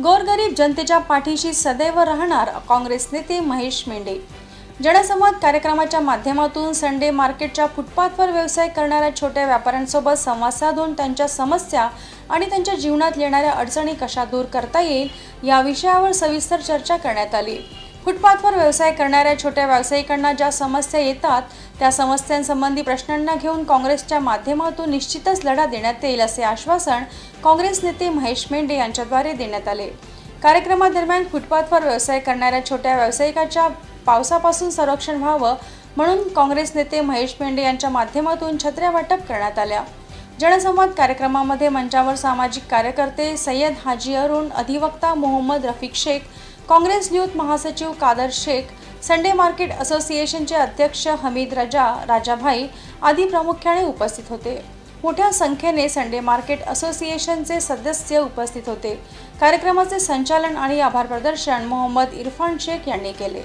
गोरगरीब जनतेच्या पाठीशी सदैव राहणार काँग्रेस नेते महेश मेंढे. जनसंवाद कार्यक्रमाच्या माध्यमातून संडे मार्केटच्या फुटपाथवर व्यवसाय करणाऱ्या छोट्या व्यापाऱ्यांसोबत संवाद साधून त्यांच्या समस्या आणि त्यांच्या जीवनात येणाऱ्या अडचणी कशा दूर करता येईल या विषयावर सविस्तर चर्चा करण्यात आली. फुटपाथवर व्यवसाय करणाऱ्या छोट्या व्यावसायिकांना ज्या समस्या येतात त्या समस्यांसंबंधी प्रश्नांना घेऊन काँग्रेसच्या माध्यमातून निश्चितच लढा देण्यात येईल असे आश्वासन काँग्रेस नेते महेश मेंढे यांच्याद्वारे देण्यात आले. कार्यक्रमादरम्यान फुटपाथवर व्यवसाय करणाऱ्या छोट्या व्यावसायिकाच्या पावसापासून संरक्षण व्हावं म्हणून काँग्रेस नेते महेश मेंढे यांच्या माध्यमातून छत्र्या वाटप करण्यात आल्या. जनसंवाद कार्यक्रमामध्ये मंचावर सामाजिक कार्यकर्ते सय्यद हाजी अरुण अधिवक्ता मोहम्मद रफिक शेख काँग्रेस यूथ महासचिव कादर शेख संडे मार्केट असोसिएशनचे अध्यक्ष हमीद रजा राजाभाई आदी प्रामुख्याने उपस्थित होते. मोठ्या संख्येने संडे मार्केट असोसिएशनचे सदस्य उपस्थित होते. कार्यक्रमाचे संचालन आणि आभार प्रदर्शन मोहम्मद इरफान शेख यांनी केले.